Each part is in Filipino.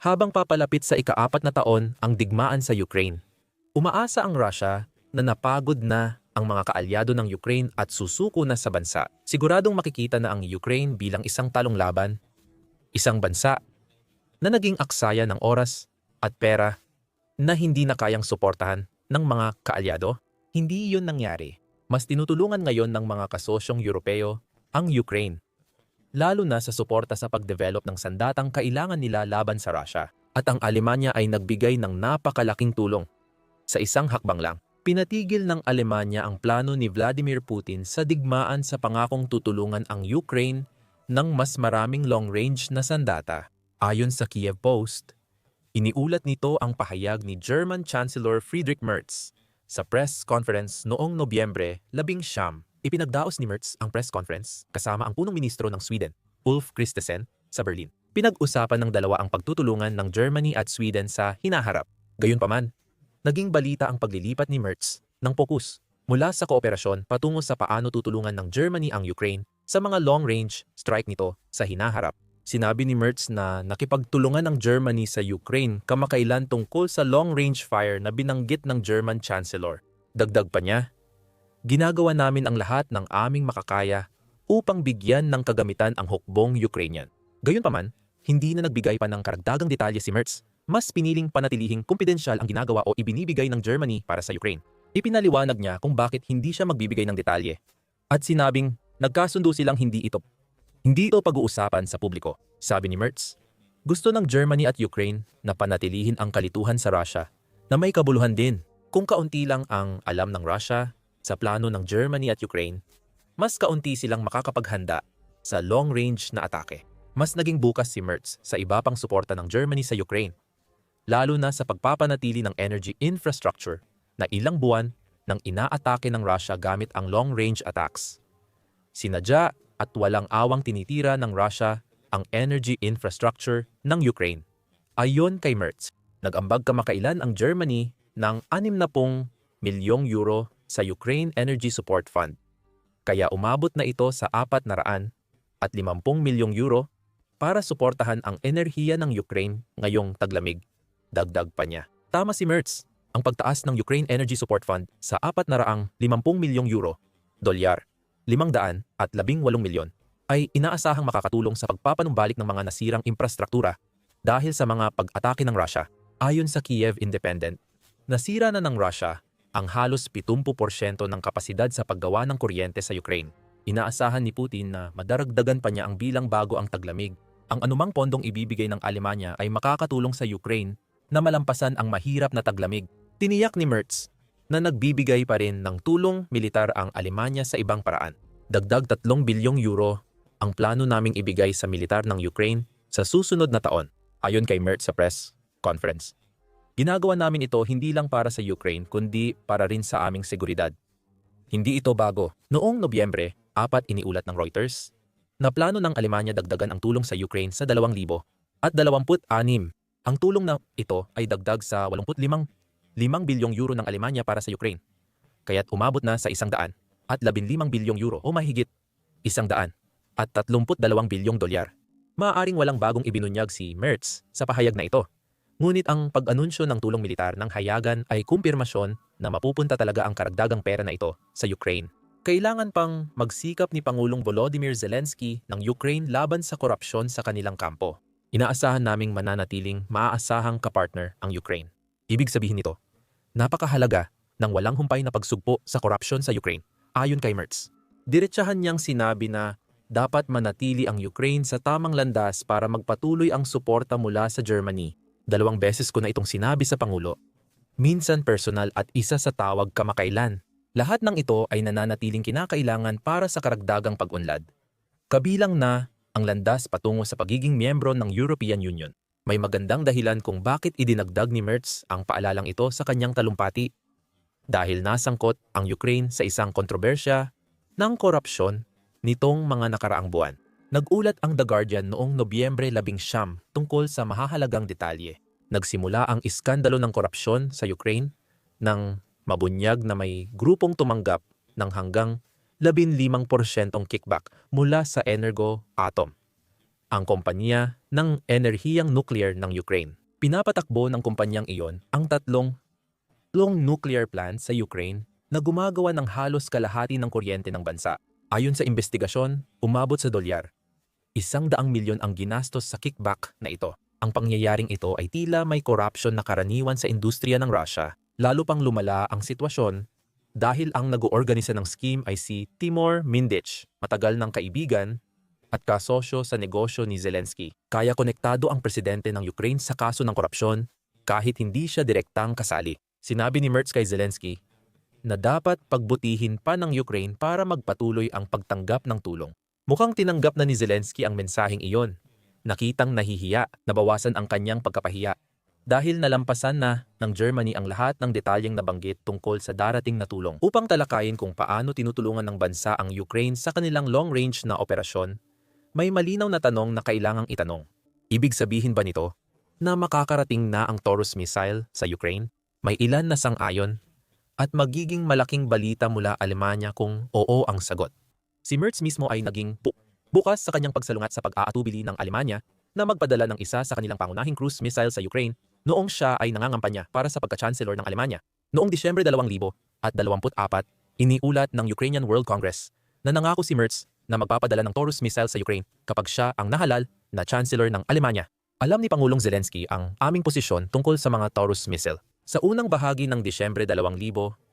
Habang papalapit sa ikaapat na taon ang digmaan sa Ukraine, umaasa ang Russia na napagod na ang mga kaalyado ng Ukraine at susuko na sa bansa. Siguradong makikita na ang Ukraine bilang isang talong laban, isang bansa na naging aksaya ng oras at pera na hindi na kayang suportahan ng mga kaalyado. Hindi iyon nangyari. Mas tinutulungan ngayon ng mga kasosyong Europeo ang Ukraine lalo na sa suporta sa pagdevelop ng sandatang kailangan nila laban sa Russia. At ang Alemanya ay nagbigay ng napakalaking tulong. Sa isang hakbang lang, pinatigil ng Alemanya ang plano ni Vladimir Putin sa digmaan sa pangakong tutulungan ang Ukraine ng mas maraming long-range na sandata. Ayon sa Kiev Post, iniulat nito ang pahayag ni German Chancellor Friedrich Merz sa press conference noong Nobyembre 11 Ipinagdaos ni Merz ang press conference kasama ang punong ministro ng Sweden, Ulf Kristersson, sa Berlin. Pinag-usapan ng dalawa ang pagtutulungan ng Germany at Sweden sa hinaharap. Gayunpaman, naging balita ang paglilipat ni Merz ng pokus mula sa kooperasyon patungo sa paano tutulungan ng Germany ang Ukraine sa mga long-range strike nito sa hinaharap. Sinabi ni Merz na nakipagtulungan ng Germany sa Ukraine kamakailan tungkol sa long-range fire na binanggit ng German Chancellor. Dagdag pa niya, ginagawa namin ang lahat ng aming makakaya upang bigyan ng kagamitan ang hukbong Ukrainian. Gayunpaman, hindi na nagbigay pa ng karagdagang detalye si Merz. Mas piniling panatilihing kumpidensyal ang ginagawa o ibinibigay ng Germany para sa Ukraine. Ipinaliwanag niya kung bakit hindi siya magbibigay ng detalye. At sinabing, nagkasundo silang hindi ito. Hindi ito pag-uusapan sa publiko, sabi ni Merz. Gusto ng Germany at Ukraine na panatilihin ang kalituhan sa Russia na may kabuluhan din kung kaunti lang ang alam ng Russia sa plano ng Germany at Ukraine, mas kaunti silang makakapaghanda sa long-range na atake. Mas naging bukas si Merz sa iba pang suporta ng Germany sa Ukraine, lalo na sa pagpapanatili ng energy infrastructure na ilang buwan nang inaatake ng Russia gamit ang long-range attacks. Sinadya at walang awang tinitira ng Russia ang energy infrastructure ng Ukraine. Ayon kay Merz, nag-ambag kamakailan ang Germany ng 60 milyong euro sa Ukraine Energy Support Fund. Kaya umabot na ito sa 400 at 50 milyong euro para suportahan ang enerhiya ng Ukraine ngayong taglamig. Dagdag pa niya. Tama si Merz, ang pagtaas ng Ukraine Energy Support Fund sa 450 milyong euro, dolyar, 500 at 18 milyon ay inaasahang makakatulong sa pagpapanumbalik ng mga nasirang infrastruktura dahil sa mga pag-atake ng Russia. Ayon sa Kiev Independent, nasira na ng Russia ang halos 70% ng kapasidad sa paggawa ng kuryente sa Ukraine. Inaasahan ni Putin na madaragdagan pa niya ang bilang bago ang taglamig. Ang anumang pondong ibibigay ng Alemanya ay makakatulong sa Ukraine na malampasan ang mahirap na taglamig. Tiniyak ni Merz na nagbibigay pa rin ng tulong militar ang Alemanya sa ibang paraan. Dagdag 3 bilyong euro ang plano naming ibigay sa militar ng Ukraine sa susunod na taon, ayon kay Merz sa press conference. Ginagawa namin ito hindi lang para sa Ukraine kundi para rin sa aming seguridad. Hindi ito bago. Noong Nobyembre, apat iniulat ng Reuters na plano ng Alemanya dagdagan ang tulong sa Ukraine sa 2,000 at 26. Ang tulong na ito ay dagdag sa 85 5 bilyong euro ng Alemanya para sa Ukraine. Kaya't umabot na sa 100 at 15 bilyong euro o mahigit 100 at 32 bilyong dolyar. Maaaring walang bagong ibinunyag si Merz sa pahayag na ito Ngunit ang pag-anunsyo ng tulong militar ng hayagan ay kumpirmasyon na mapupunta talaga ang karagdagang pera na ito sa Ukraine. Kailangan pang magsikap ni Pangulong Volodymyr Zelensky ng Ukraine laban sa korupsyon sa kanilang kampo. Inaasahan naming mananatiling maaasahang kapartner ang Ukraine. Ibig sabihin nito, napakahalaga ng walang humpay na pagsugpo sa korupsyon sa Ukraine, ayon kay Merz. Diretsahan niyang sinabi na dapat manatili ang Ukraine sa tamang landas para magpatuloy ang suporta mula sa Germany Dalawang beses ko na itong sinabi sa Pangulo. Minsan personal at isa sa tawag kamakailan. Lahat ng ito ay nananatiling kinakailangan para sa karagdagang pag-unlad. Kabilang na ang landas patungo sa pagiging miyembro ng European Union. May magandang dahilan kung bakit idinagdag ni Merz ang paalalang ito sa kanyang talumpati. Dahil nasangkot ang Ukraine sa isang kontrobersya ng korupsyon nitong mga nakaraang buwan. Nagulat ang The Guardian noong Nobyembre 11 tungkol sa mahahalagang detalye. Nagsimula ang iskandalo ng korupsyon sa Ukraine nang mabunyag na may grupong tumanggap ng hanggang 15% kickback mula sa Energo Atom. ang kompanya ng enerhiyang nuclear ng Ukraine. Pinapatakbo ng kumpanyang iyon ang tatlong long nuclear plant sa Ukraine na gumagawa ng halos kalahati ng kuryente ng bansa. Ayon sa investigasyon, umabot sa dolyar. Isang daang milyon ang ginastos sa kickback na ito. Ang pangyayaring ito ay tila may corruption na karaniwan sa industriya ng Russia. Lalo pang lumala ang sitwasyon dahil ang nag-oorganisa ng scheme ay si Timur Mindich, matagal ng kaibigan at kasosyo sa negosyo ni Zelensky. Kaya konektado ang presidente ng Ukraine sa kaso ng korupsyon kahit hindi siya direktang kasali. Sinabi ni Merz kay Zelensky na dapat pagbutihin pa ng Ukraine para magpatuloy ang pagtanggap ng tulong. Mukhang tinanggap na ni Zelensky ang mensaheng iyon. Nakitang nahihiya, nabawasan ang kanyang pagkapahiya. Dahil nalampasan na ng Germany ang lahat ng detalyeng nabanggit tungkol sa darating na tulong. Upang talakayin kung paano tinutulungan ng bansa ang Ukraine sa kanilang long-range na operasyon, may malinaw na tanong na kailangang itanong. Ibig sabihin ba nito na makakarating na ang Taurus missile sa Ukraine? May ilan na sang-ayon at magiging malaking balita mula Alemanya kung oo ang sagot. Si Merz mismo ay naging bu- bukas sa kanyang pagsalungat sa pag-aatubili ng Alemanya na magpadala ng isa sa kanilang pangunahing cruise missile sa Ukraine noong siya ay nangangampanya para sa pagka-chancellor ng Alemanya. Noong Disyembre 2024, iniulat ng Ukrainian World Congress na nangako si Merz na magpapadala ng Taurus missile sa Ukraine kapag siya ang nahalal na chancellor ng Alemanya. Alam ni Pangulong Zelensky ang aming posisyon tungkol sa mga Taurus missile. Sa unang bahagi ng Disyembre 2000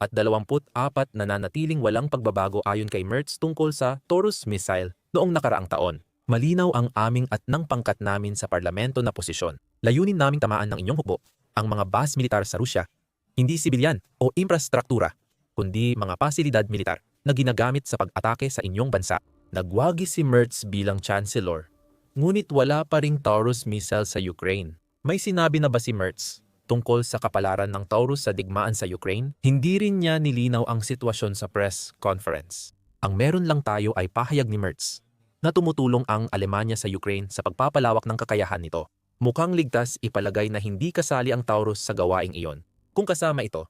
at 24 nananatiling walang pagbabago ayon kay Merz tungkol sa Taurus missile noong nakaraang taon. Malinaw ang aming at ng pangkat namin sa parlamento na posisyon. Layunin naming tamaan ng inyong hukbo ang mga base militar sa Rusya, hindi sibilyan o infrastruktura, kundi mga pasilidad militar na ginagamit sa pag-atake sa inyong bansa. Nagwagi si Merz bilang chancellor, ngunit wala pa ring Taurus missile sa Ukraine. May sinabi na ba si Merz tungkol sa kapalaran ng Taurus sa digmaan sa Ukraine, hindi rin niya nilinaw ang sitwasyon sa press conference. Ang meron lang tayo ay pahayag ni Merz na tumutulong ang Alemanya sa Ukraine sa pagpapalawak ng kakayahan nito. Mukhang ligtas ipalagay na hindi kasali ang Taurus sa gawaing iyon. Kung kasama ito,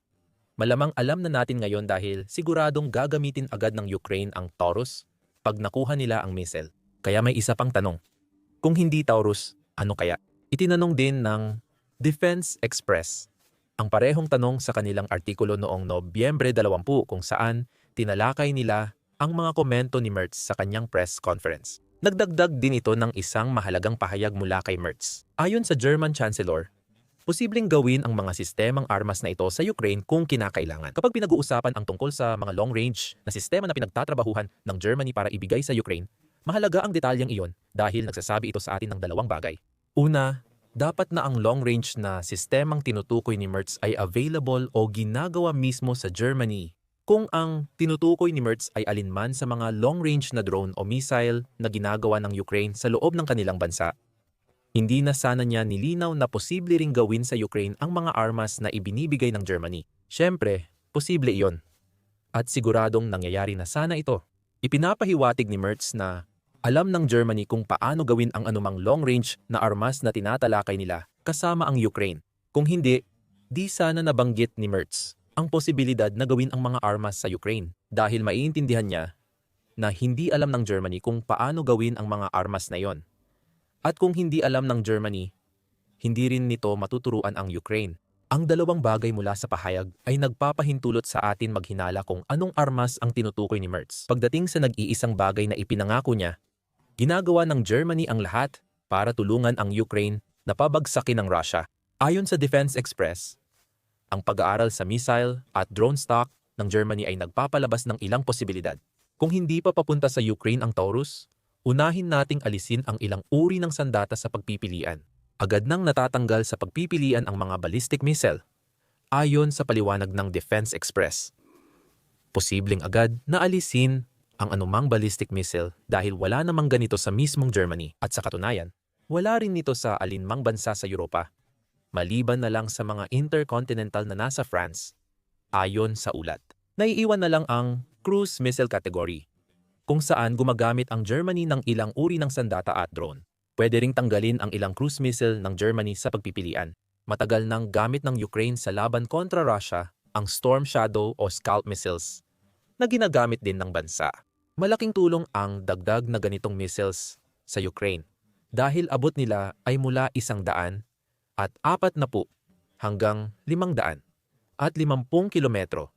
malamang alam na natin ngayon dahil siguradong gagamitin agad ng Ukraine ang Taurus pag nakuha nila ang missile. Kaya may isa pang tanong. Kung hindi Taurus, ano kaya? Itinanong din ng Defense Express. Ang parehong tanong sa kanilang artikulo noong Nobyembre 20 kung saan tinalakay nila ang mga komento ni Mertz sa kanyang press conference. Nagdagdag din ito ng isang mahalagang pahayag mula kay Mertz. Ayon sa German Chancellor, posibleng gawin ang mga sistemang armas na ito sa Ukraine kung kinakailangan. Kapag pinag-uusapan ang tungkol sa mga long-range na sistema na pinagtatrabahuhan ng Germany para ibigay sa Ukraine, mahalaga ang detalyeng iyon dahil nagsasabi ito sa atin ng dalawang bagay. Una, dapat na ang long-range na sistemang tinutukoy ni Mertz ay available o ginagawa mismo sa Germany. Kung ang tinutukoy ni Mertz ay alinman sa mga long-range na drone o missile na ginagawa ng Ukraine sa loob ng kanilang bansa, hindi na sana niya nilinaw na posible ring gawin sa Ukraine ang mga armas na ibinibigay ng Germany. Siyempre, posible iyon. At siguradong nangyayari na sana ito. Ipinapahiwatig ni Mertz na alam ng Germany kung paano gawin ang anumang long-range na armas na tinatalakay nila kasama ang Ukraine. Kung hindi, di sana nabanggit ni Mertz ang posibilidad na gawin ang mga armas sa Ukraine dahil maiintindihan niya na hindi alam ng Germany kung paano gawin ang mga armas na yon. At kung hindi alam ng Germany, hindi rin nito matuturuan ang Ukraine. Ang dalawang bagay mula sa pahayag ay nagpapahintulot sa atin maghinala kung anong armas ang tinutukoy ni Mertz. Pagdating sa nag-iisang bagay na ipinangako niya Ginagawa ng Germany ang lahat para tulungan ang Ukraine na pabagsakin ng Russia. Ayon sa Defense Express, ang pag-aaral sa missile at drone stock ng Germany ay nagpapalabas ng ilang posibilidad. Kung hindi pa papunta sa Ukraine ang Taurus, unahin nating alisin ang ilang uri ng sandata sa pagpipilian. Agad nang natatanggal sa pagpipilian ang mga ballistic missile, ayon sa paliwanag ng Defense Express. Posibleng agad na alisin ang anumang ballistic missile dahil wala namang ganito sa mismong Germany at sa katunayan, wala rin nito sa alinmang bansa sa Europa, maliban na lang sa mga intercontinental na nasa France, ayon sa ulat. Naiiwan na lang ang cruise missile category, kung saan gumagamit ang Germany ng ilang uri ng sandata at drone. Pwede ring tanggalin ang ilang cruise missile ng Germany sa pagpipilian. Matagal nang gamit ng Ukraine sa laban kontra Russia ang Storm Shadow o Scalp missiles na ginagamit din ng bansa. Malaking tulong ang dagdag na ganitong missiles sa Ukraine dahil abot nila ay mula isang daan at apat na po hanggang limang daan at limampung kilometro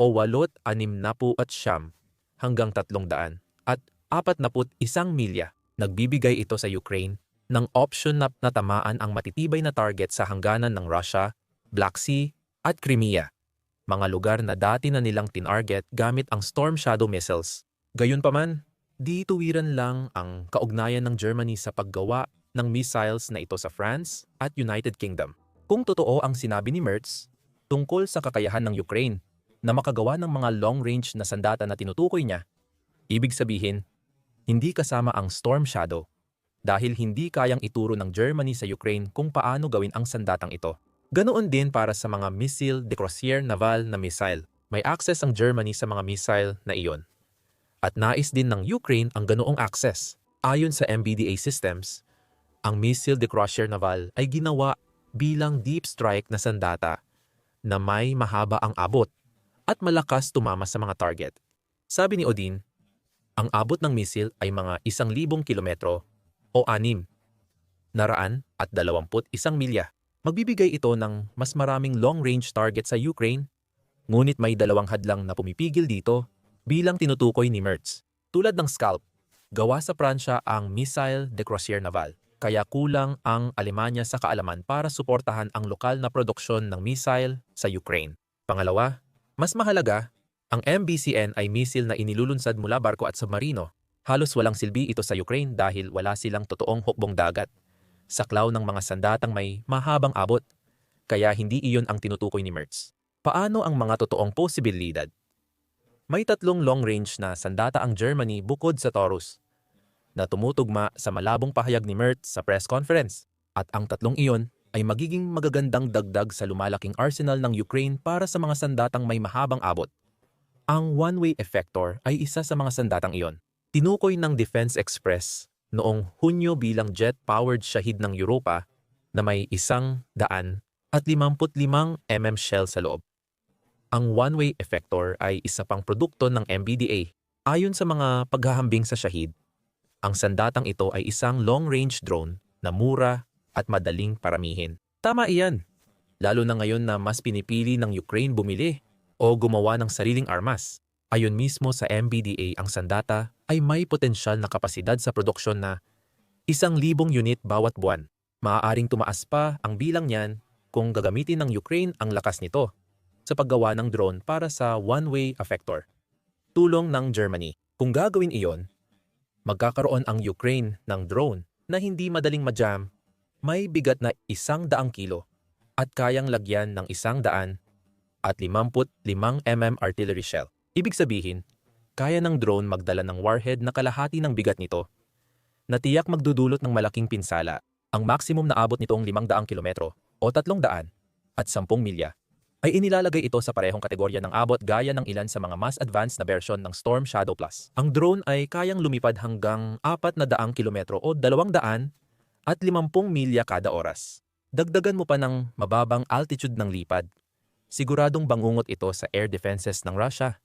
o walot anim na po at siyam hanggang tatlong daan at apat na put isang milya. Nagbibigay ito sa Ukraine ng option na natamaan ang matitibay na target sa hangganan ng Russia, Black Sea at Crimea, mga lugar na dati na nilang tinarget gamit ang Storm Shadow missiles. Gayunpaman, di tuwiran lang ang kaugnayan ng Germany sa paggawa ng missiles na ito sa France at United Kingdom. Kung totoo ang sinabi ni Mertz tungkol sa kakayahan ng Ukraine na makagawa ng mga long-range na sandata na tinutukoy niya, ibig sabihin, hindi kasama ang Storm Shadow dahil hindi kayang ituro ng Germany sa Ukraine kung paano gawin ang sandatang ito. Ganoon din para sa mga missile de croisière naval na missile. May access ang Germany sa mga missile na iyon. At nais din ng Ukraine ang ganoong access. Ayon sa MBDA systems, ang missile de croisière naval ay ginawa bilang deep strike na sandata na may mahaba ang abot at malakas tumama sa mga target. Sabi ni Odin, ang abot ng misil ay mga isang libong kilometro o anim, naraan at dalawamput isang milya. Magbibigay ito ng mas maraming long-range target sa Ukraine, ngunit may dalawang hadlang na pumipigil dito bilang tinutukoy ni Mertz. Tulad ng Scalp, gawa sa Pransya ang Missile de Croisière Naval, kaya kulang ang Alemanya sa kaalaman para suportahan ang lokal na produksyon ng missile sa Ukraine. Pangalawa, mas mahalaga, ang MBCN ay misil na inilulunsad mula barko at submarino. Halos walang silbi ito sa Ukraine dahil wala silang totoong hukbong dagat. Saklaw ng mga sandatang may mahabang abot, kaya hindi iyon ang tinutukoy ni Mertz. Paano ang mga totoong posibilidad? May tatlong long-range na sandata ang Germany bukod sa Taurus, na tumutugma sa malabong pahayag ni Mertz sa press conference. At ang tatlong iyon ay magiging magagandang dagdag sa lumalaking arsenal ng Ukraine para sa mga sandatang may mahabang abot. Ang one-way effector ay isa sa mga sandatang iyon. Tinukoy ng Defense Express noong Hunyo bilang jet-powered Shahid ng Europa na may isang daan at 55 mm shell sa loob. Ang one-way effector ay isa pang produkto ng MBDA. Ayon sa mga paghahambing sa Shahid, ang sandatang ito ay isang long-range drone na mura at madaling paramihin. Tama iyan, lalo na ngayon na mas pinipili ng Ukraine bumili o gumawa ng sariling armas. Ayon mismo sa MBDA, ang sandata ay may potensyal na kapasidad sa produksyon na isang libong unit bawat buwan. Maaaring tumaas pa ang bilang niyan kung gagamitin ng Ukraine ang lakas nito sa paggawa ng drone para sa one-way effector. Tulong ng Germany. Kung gagawin iyon, magkakaroon ang Ukraine ng drone na hindi madaling majam, may bigat na isang daang kilo at kayang lagyan ng isang daan at 55 mm artillery shell. Ibig sabihin, kaya ng drone magdala ng warhead na kalahati ng bigat nito na tiyak magdudulot ng malaking pinsala. Ang maximum na abot nitong 500 kilometro o 300 at 10 milya ay inilalagay ito sa parehong kategorya ng abot gaya ng ilan sa mga mas advanced na version ng Storm Shadow Plus. Ang drone ay kayang lumipad hanggang 400 kilometro o 200 at 50 milya kada oras. Dagdagan mo pa ng mababang altitude ng lipad Siguradong bangungot ito sa air defenses ng Russia.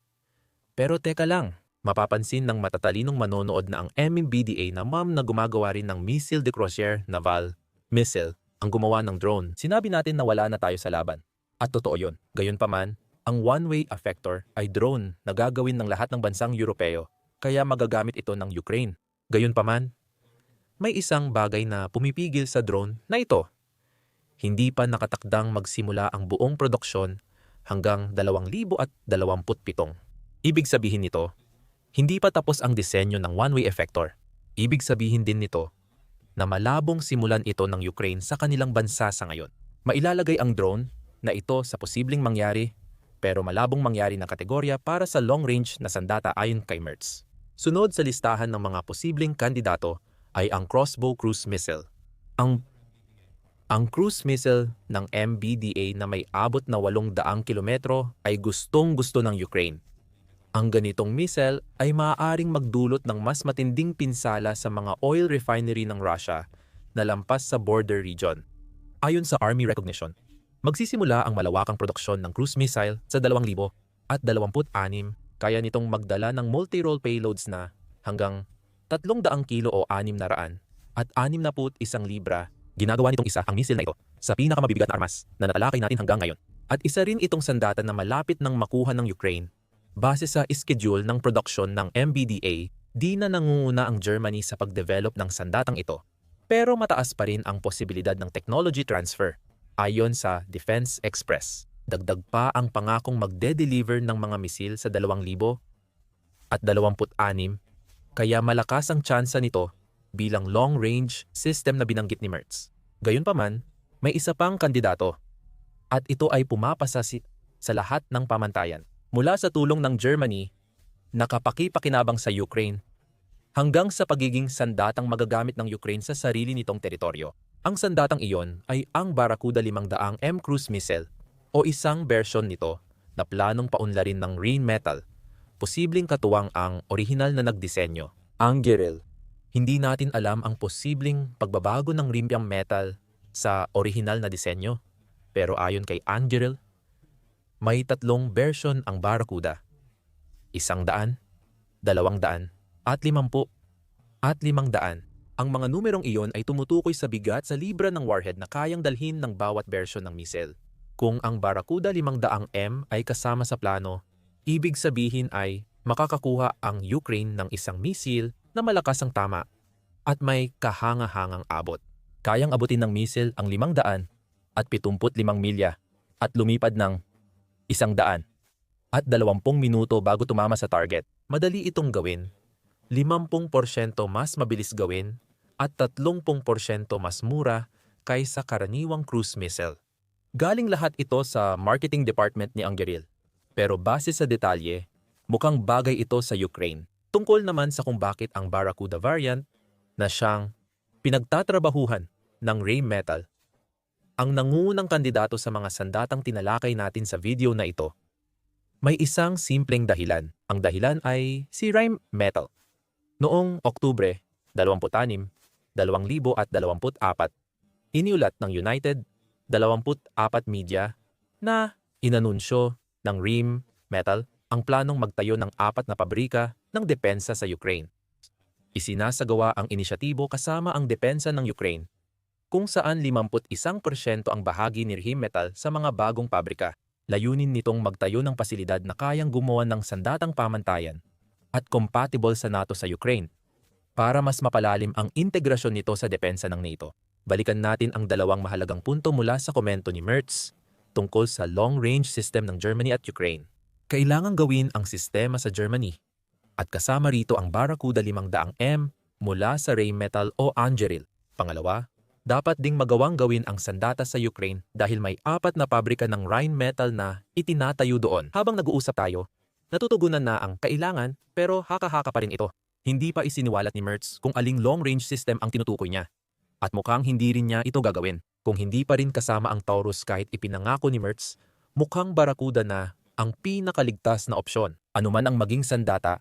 Pero teka lang, mapapansin ng matatalinong manonood na ang MMBDA na ma'am na gumagawa rin ng missile de croisière naval missile ang gumawa ng drone. Sinabi natin na wala na tayo sa laban. At totoo yun. Gayunpaman, ang one-way effector ay drone na gagawin ng lahat ng bansang Europeo, kaya magagamit ito ng Ukraine. Gayunpaman, may isang bagay na pumipigil sa drone na ito hindi pa nakatakdang magsimula ang buong produksyon hanggang 2027. Ibig sabihin nito, hindi pa tapos ang disenyo ng one-way effector. Ibig sabihin din nito na malabong simulan ito ng Ukraine sa kanilang bansa sa ngayon. Mailalagay ang drone na ito sa posibleng mangyari pero malabong mangyari na kategorya para sa long-range na sandata ayon kay Mertz. Sunod sa listahan ng mga posibleng kandidato ay ang crossbow cruise missile. Ang ang cruise missile ng MBDA na may abot na 800 kilometro ay gustong-gusto ng Ukraine. Ang ganitong missile ay maaaring magdulot ng mas matinding pinsala sa mga oil refinery ng Russia na lampas sa border region. Ayon sa Army Recognition, magsisimula ang malawakang produksyon ng cruise missile sa 2026 kaya nitong magdala ng multi-role payloads na hanggang 300 kilo o 600 at 61 libra, ginagawa nitong isa ang misil na ito sa pinakamabibigat na armas na natalakay natin hanggang ngayon. At isa rin itong sandata na malapit ng makuha ng Ukraine. Base sa schedule ng production ng MBDA, di na nangunguna ang Germany sa pagdevelop ng sandatang ito. Pero mataas pa rin ang posibilidad ng technology transfer ayon sa Defense Express. Dagdag pa ang pangakong magde-deliver ng mga misil sa 2,000 at 26 kaya malakas ang tsansa nito bilang long-range system na binanggit ni Mertz. Gayunpaman, may isa pang kandidato at ito ay pumapasa si- sa lahat ng pamantayan. Mula sa tulong ng Germany, nakapakipakinabang sa Ukraine, hanggang sa pagiging sandatang magagamit ng Ukraine sa sarili nitong teritoryo. Ang sandatang iyon ay ang Barracuda 500 M cruise missile o isang version nito na planong paunlarin ng Rheinmetall. Posibleng katuwang ang orihinal na nagdisenyo, ang Geril. Hindi natin alam ang posibleng pagbabago ng Rimpiang metal sa orihinal na disenyo. Pero ayon kay Angeril, may tatlong version ang Barracuda. Isang daan, dalawang daan, at limampu, at limang daan. Ang mga numerong iyon ay tumutukoy sa bigat sa libra ng warhead na kayang dalhin ng bawat version ng missile. Kung ang Barracuda 500M ay kasama sa plano, ibig sabihin ay makakakuha ang Ukraine ng isang misil na malakas ang tama at may kahanga-hangang abot. Kayang abutin ng misil ang 500 at 75 milya at lumipad ng 100 at 20 minuto bago tumama sa target. Madali itong gawin. 50% mas mabilis gawin at 30% mas mura kaysa karaniwang cruise missile. Galing lahat ito sa marketing department ni Angeril. Pero base sa detalye, mukhang bagay ito sa Ukraine. Tungkol naman sa kung bakit ang Barracuda variant na siyang pinagtatrabahuhan ng Rheinmetall ang nangunang kandidato sa mga sandatang tinalakay natin sa video na ito. May isang simpleng dahilan. Ang dahilan ay si Rheinmetall. Noong Oktubre 26, 2024, iniulat ng United 24 Media na inanunsyo ng Rheem Metal ang planong magtayo ng apat na pabrika ng depensa sa Ukraine. Isinasagawa ang inisyatibo kasama ang depensa ng Ukraine, kung saan 51% ang bahagi ni Rheem Metal sa mga bagong pabrika. Layunin nitong magtayo ng pasilidad na kayang gumawa ng sandatang pamantayan at compatible sa NATO sa Ukraine para mas mapalalim ang integrasyon nito sa depensa ng NATO. Balikan natin ang dalawang mahalagang punto mula sa komento ni Mertz tungkol sa long-range system ng Germany at Ukraine. Kailangang gawin ang sistema sa Germany at kasama rito ang Barracuda 500M mula sa Rheinmetall o Angeril. Pangalawa, dapat ding magawang gawin ang sandata sa Ukraine dahil may apat na pabrika ng Rheinmetall na itinatayo doon. Habang nag-uusap tayo, natutugunan na ang kailangan pero haka-haka pa rin ito. Hindi pa isiniwalat ni Mertz kung aling long-range system ang tinutukoy niya. At mukhang hindi rin niya ito gagawin. Kung hindi pa rin kasama ang Taurus kahit ipinangako ni Mertz, mukhang Barracuda na ang pinakaligtas na opsyon. Anuman ang maging sandata,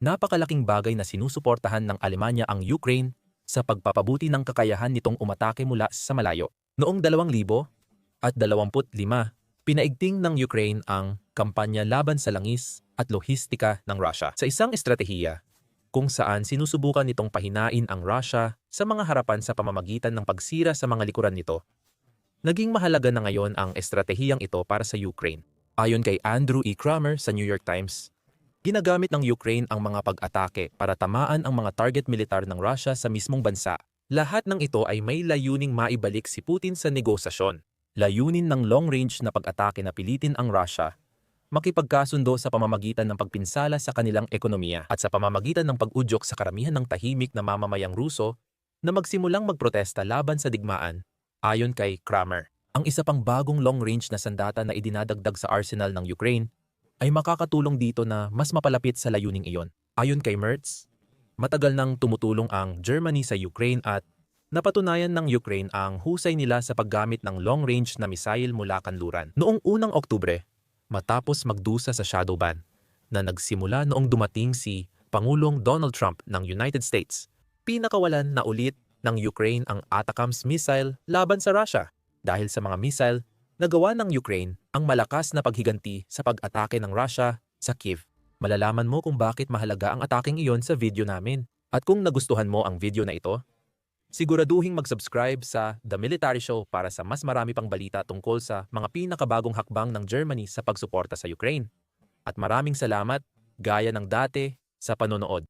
napakalaking bagay na sinusuportahan ng Alemanya ang Ukraine sa pagpapabuti ng kakayahan nitong umatake mula sa malayo. Noong 2000 at 25, pinaigting ng Ukraine ang kampanya laban sa langis at lohistika ng Russia sa isang estratehiya kung saan sinusubukan nitong pahinain ang Russia sa mga harapan sa pamamagitan ng pagsira sa mga likuran nito. Naging mahalaga na ngayon ang estratehiyang ito para sa Ukraine. Ayon kay Andrew E. Kramer sa New York Times, Ginagamit ng Ukraine ang mga pag-atake para tamaan ang mga target militar ng Russia sa mismong bansa. Lahat ng ito ay may layuning maibalik si Putin sa negosasyon. Layunin ng long-range na pag-atake na pilitin ang Russia makipagkasundo sa pamamagitan ng pagpinsala sa kanilang ekonomiya at sa pamamagitan ng pag-udyok sa karamihan ng tahimik na mamamayang Ruso na magsimulang magprotesta laban sa digmaan, ayon kay Kramer. Ang isa pang bagong long-range na sandata na idinadagdag sa arsenal ng Ukraine ay makakatulong dito na mas mapalapit sa layuning iyon. Ayon kay Mertz, matagal nang tumutulong ang Germany sa Ukraine at napatunayan ng Ukraine ang husay nila sa paggamit ng long-range na misail mula kanluran. Noong unang Oktubre, matapos magdusa sa shadow ban, na nagsimula noong dumating si Pangulong Donald Trump ng United States, pinakawalan na ulit ng Ukraine ang ATACMS missile laban sa Russia dahil sa mga missile nagawa ng Ukraine ang malakas na paghiganti sa pag-atake ng Russia sa Kiev. Malalaman mo kung bakit mahalaga ang ataking iyon sa video namin. At kung nagustuhan mo ang video na ito, Siguraduhing mag-subscribe sa The Military Show para sa mas marami pang balita tungkol sa mga pinakabagong hakbang ng Germany sa pagsuporta sa Ukraine. At maraming salamat, gaya ng dati, sa panonood.